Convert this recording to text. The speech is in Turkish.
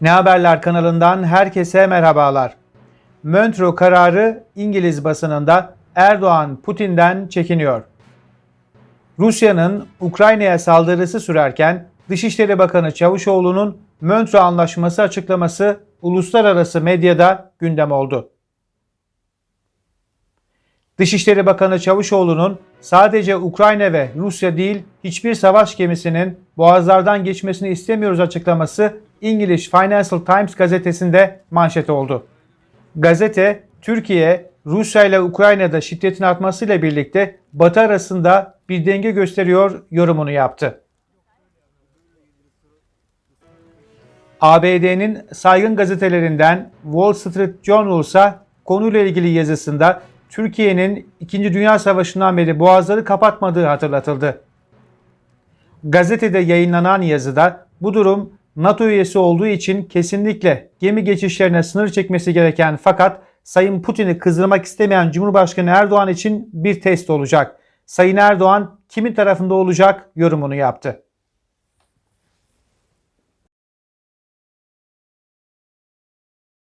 Ne Haberler kanalından herkese merhabalar. Montreux kararı İngiliz basınında Erdoğan Putin'den çekiniyor. Rusya'nın Ukrayna'ya saldırısı sürerken Dışişleri Bakanı Çavuşoğlu'nun Montreux Anlaşması açıklaması uluslararası medyada gündem oldu. Dışişleri Bakanı Çavuşoğlu'nun sadece Ukrayna ve Rusya değil hiçbir savaş gemisinin boğazlardan geçmesini istemiyoruz açıklaması İngiliz Financial Times gazetesinde manşet oldu. Gazete Türkiye, Rusya ile Ukrayna'da şiddetin artmasıyla birlikte Batı arasında bir denge gösteriyor yorumunu yaptı. ABD'nin saygın gazetelerinden Wall Street Journal'sa konuyla ilgili yazısında Türkiye'nin 2. Dünya Savaşı'ndan beri boğazları kapatmadığı hatırlatıldı. Gazetede yayınlanan yazıda bu durum NATO üyesi olduğu için kesinlikle gemi geçişlerine sınır çekmesi gereken fakat Sayın Putin'i kızdırmak istemeyen Cumhurbaşkanı Erdoğan için bir test olacak. Sayın Erdoğan kimin tarafında olacak yorumunu yaptı.